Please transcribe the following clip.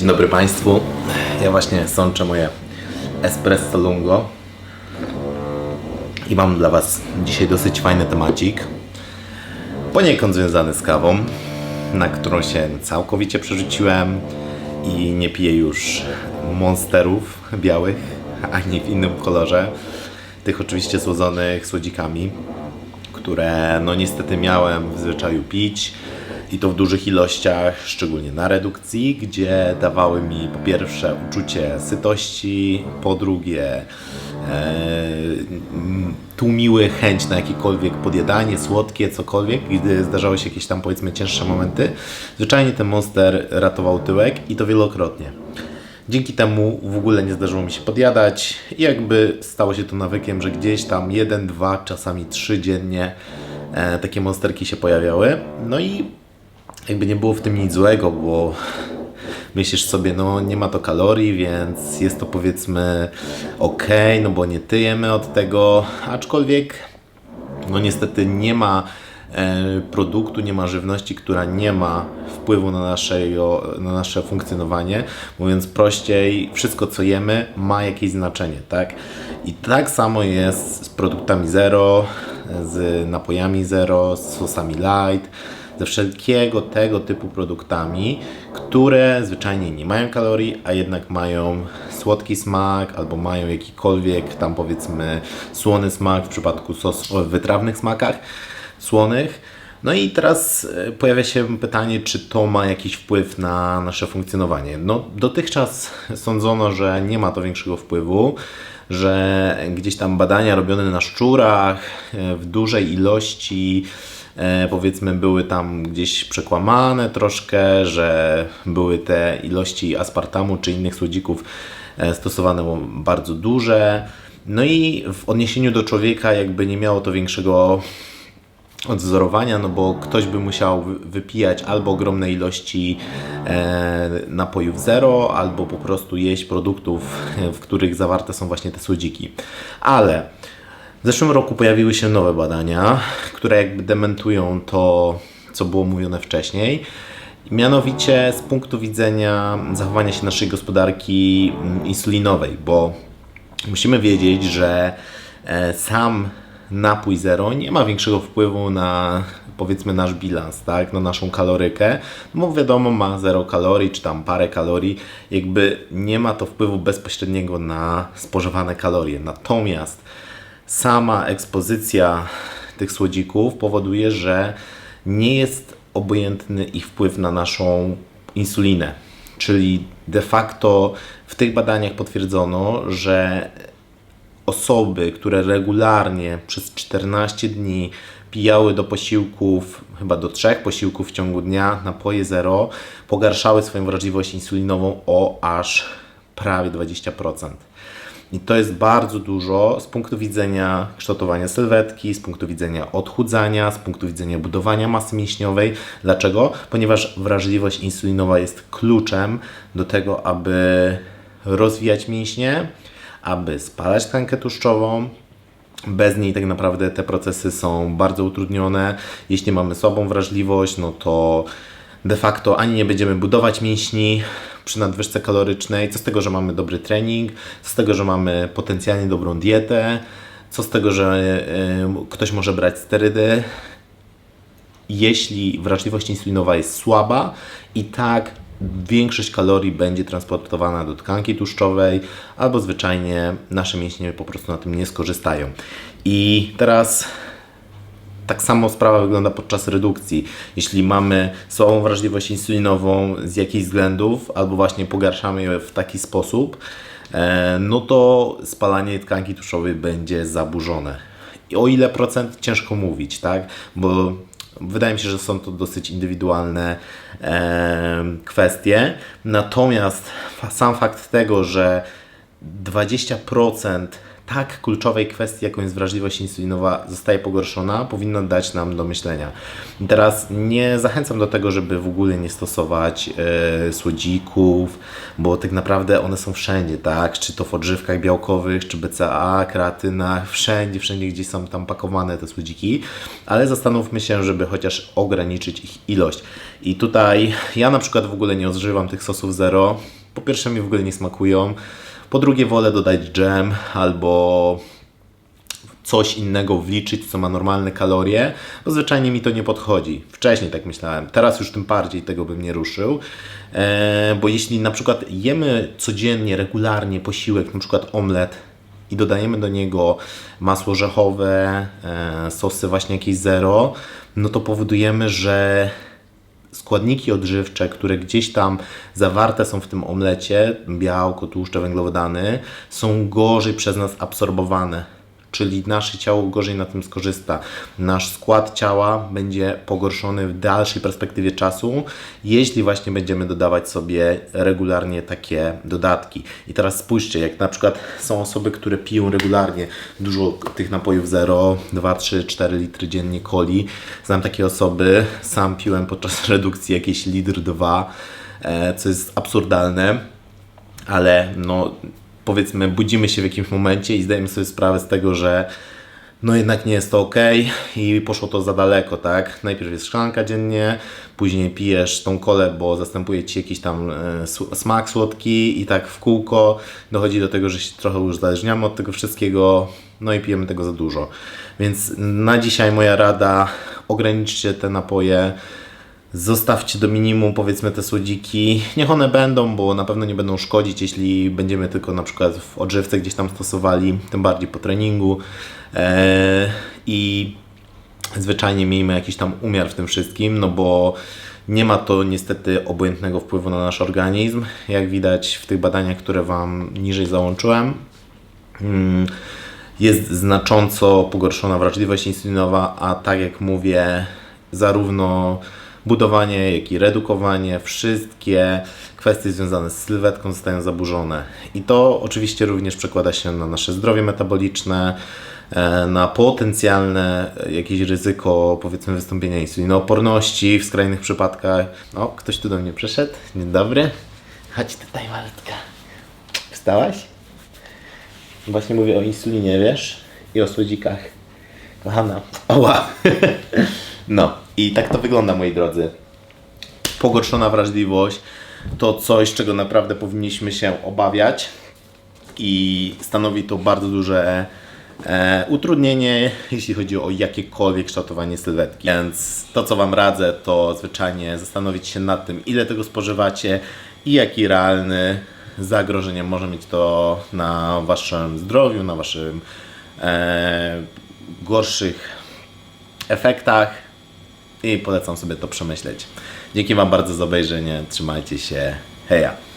Dzień dobry Państwu. Ja właśnie sączę moje espresso lungo i mam dla Was dzisiaj dosyć fajny temacik. Poniekąd związany z kawą, na którą się całkowicie przerzuciłem i nie piję już monsterów białych, ani w innym kolorze. Tych oczywiście słodzonych słodzikami, które no niestety miałem w zwyczaju pić i to w dużych ilościach, szczególnie na redukcji, gdzie dawały mi po pierwsze uczucie sytości, po drugie e, tłumiły chęć na jakiekolwiek podjadanie, słodkie, cokolwiek, gdy zdarzały się jakieś tam powiedzmy cięższe momenty. Zwyczajnie ten monster ratował tyłek i to wielokrotnie. Dzięki temu w ogóle nie zdarzyło mi się podjadać i jakby stało się to nawykiem, że gdzieś tam jeden, dwa, czasami trzy dziennie e, takie monsterki się pojawiały. No i jakby nie było w tym nic złego, bo myślisz sobie, no nie ma to kalorii, więc jest to powiedzmy ok, no bo nie tyjemy od tego, aczkolwiek no niestety nie ma e, produktu, nie ma żywności, która nie ma wpływu na nasze, na nasze funkcjonowanie. Mówiąc prościej, wszystko co jemy ma jakieś znaczenie, tak? I tak samo jest z produktami zero, z napojami zero, z sosami light, ze wszelkiego tego typu produktami, które zwyczajnie nie mają kalorii, a jednak mają słodki smak albo mają jakikolwiek tam powiedzmy słony smak w przypadku sos o wytrawnych smakach słonych. No i teraz e, pojawia się pytanie, czy to ma jakiś wpływ na nasze funkcjonowanie. No, dotychczas sądzono, że nie ma to większego wpływu, że gdzieś tam badania robione na szczurach e, w dużej ilości powiedzmy były tam gdzieś przekłamane troszkę, że były te ilości aspartamu czy innych słodzików e, stosowane bardzo duże. No i w odniesieniu do człowieka jakby nie miało to większego odwzorowania, no bo ktoś by musiał wy- wypijać albo ogromne ilości e, napojów zero, albo po prostu jeść produktów, e, w których zawarte są właśnie te słodziki. Ale w zeszłym roku pojawiły się nowe badania, które jakby dementują to, co było mówione wcześniej. Mianowicie z punktu widzenia zachowania się naszej gospodarki mm, insulinowej, bo musimy wiedzieć, że e, sam napój zero nie ma większego wpływu na powiedzmy nasz bilans, tak, na naszą kalorykę, no bo wiadomo ma zero kalorii, czy tam parę kalorii, jakby nie ma to wpływu bezpośredniego na spożywane kalorie. Natomiast sama ekspozycja tych słodzików powoduje, że nie jest obojętny ich wpływ na naszą insulinę. Czyli de facto w tych badaniach potwierdzono, że osoby, które regularnie przez 14 dni pijały do posiłków, chyba do trzech posiłków w ciągu dnia, napoje zero, pogarszały swoją wrażliwość insulinową o aż prawie 20%. I to jest bardzo dużo z punktu widzenia kształtowania sylwetki, z punktu widzenia odchudzania, z punktu widzenia budowania masy mięśniowej. Dlaczego? Ponieważ wrażliwość insulinowa jest kluczem do tego, aby rozwijać mięśnie, aby spalać tkankę tłuszczową. Bez niej tak naprawdę te procesy są bardzo utrudnione. Jeśli mamy słabą wrażliwość, no to de facto ani nie będziemy budować mięśni przy nadwyżce kalorycznej. Co z tego, że mamy dobry trening, co z tego, że mamy potencjalnie dobrą dietę, co z tego, że ktoś może brać sterydy. Jeśli wrażliwość insulinowa jest słaba, i tak większość kalorii będzie transportowana do tkanki tłuszczowej, albo zwyczajnie nasze mięśnie po prostu na tym nie skorzystają. I teraz tak samo sprawa wygląda podczas redukcji. Jeśli mamy słabą wrażliwość insulinową z jakichś względów, albo właśnie pogarszamy ją w taki sposób, e, no to spalanie tkanki tłuszczowej będzie zaburzone. I o ile procent ciężko mówić, tak? Bo wydaje mi się, że są to dosyć indywidualne e, kwestie. Natomiast sam fakt tego, że 20% tak kluczowej kwestii, jaką jest wrażliwość insulinowa, zostaje pogorszona, powinno dać nam do myślenia. Teraz nie zachęcam do tego, żeby w ogóle nie stosować e, słodzików, bo tak naprawdę one są wszędzie, tak? Czy to w odżywkach białkowych, czy BCA, kreatynach, wszędzie, wszędzie gdzieś są tam pakowane te słodziki, ale zastanówmy się, żeby chociaż ograniczyć ich ilość. I tutaj ja na przykład w ogóle nie odżywam tych sosów zero. Po pierwsze mi w ogóle nie smakują. Po drugie wolę dodać dżem albo coś innego wliczyć, co ma normalne kalorie, bo zwyczajnie mi to nie podchodzi. Wcześniej tak myślałem, teraz już tym bardziej tego bym nie ruszył, e, bo jeśli na przykład jemy codziennie, regularnie posiłek, na przykład omlet i dodajemy do niego masło orzechowe, e, sosy właśnie jakieś zero, no to powodujemy, że składniki odżywcze, które gdzieś tam zawarte są w tym omlecie, białko, tłuszcze, węglowodany, są gorzej przez nas absorbowane. Czyli nasze ciało gorzej na tym skorzysta. Nasz skład ciała będzie pogorszony w dalszej perspektywie czasu, jeśli właśnie będziemy dodawać sobie regularnie takie dodatki. I teraz spójrzcie, jak na przykład są osoby, które piją regularnie dużo tych napojów zero, 2, 3, 4 litry dziennie coli. Znam takie osoby, sam piłem podczas redukcji jakieś litr 2, e, co jest absurdalne ale no powiedzmy budzimy się w jakimś momencie i zdajemy sobie sprawę z tego, że no jednak nie jest to ok i poszło to za daleko, tak? Najpierw jest szklanka dziennie, później pijesz tą kolę, bo zastępuje ci jakiś tam e, smak słodki i tak w kółko dochodzi do tego, że się trochę już uzależniamy od tego wszystkiego, no i pijemy tego za dużo. Więc na dzisiaj moja rada, ograniczcie te napoje, Zostawcie do minimum powiedzmy te słodziki. Niech one będą, bo na pewno nie będą szkodzić, jeśli będziemy tylko na przykład w odżywce gdzieś tam stosowali, tym bardziej po treningu. Eee, I zwyczajnie miejmy jakiś tam umiar w tym wszystkim, no bo nie ma to niestety obojętnego wpływu na nasz organizm. Jak widać w tych badaniach, które Wam niżej załączyłem, mm, jest znacząco pogorszona wrażliwość insulinowa, a tak jak mówię, zarówno budowanie, jak i redukowanie, wszystkie kwestie związane z sylwetką zostają zaburzone. I to oczywiście również przekłada się na nasze zdrowie metaboliczne, e, na potencjalne jakieś ryzyko, powiedzmy, wystąpienia insulinooporności w skrajnych przypadkach. O, ktoś tu do mnie przyszedł. Dzień dobry. Chodź tutaj, malutka. Wstałaś? Właśnie mówię o insulinie, wiesz? I o słodzikach. Kochana. Oła. No i tak to wygląda, moi drodzy. Pogorszona wrażliwość to coś, czego naprawdę powinniśmy się obawiać i stanowi to bardzo duże e, utrudnienie, jeśli chodzi o jakiekolwiek kształtowanie sylwetki. Więc to, co Wam radzę, to zwyczajnie zastanowić się nad tym, ile tego spożywacie i jaki realny zagrożenie może mieć to na Waszym zdrowiu, na Waszym e, gorszych efektach i polecam sobie to przemyśleć. Dzięki Wam bardzo za obejrzenie. Trzymajcie się. Heja!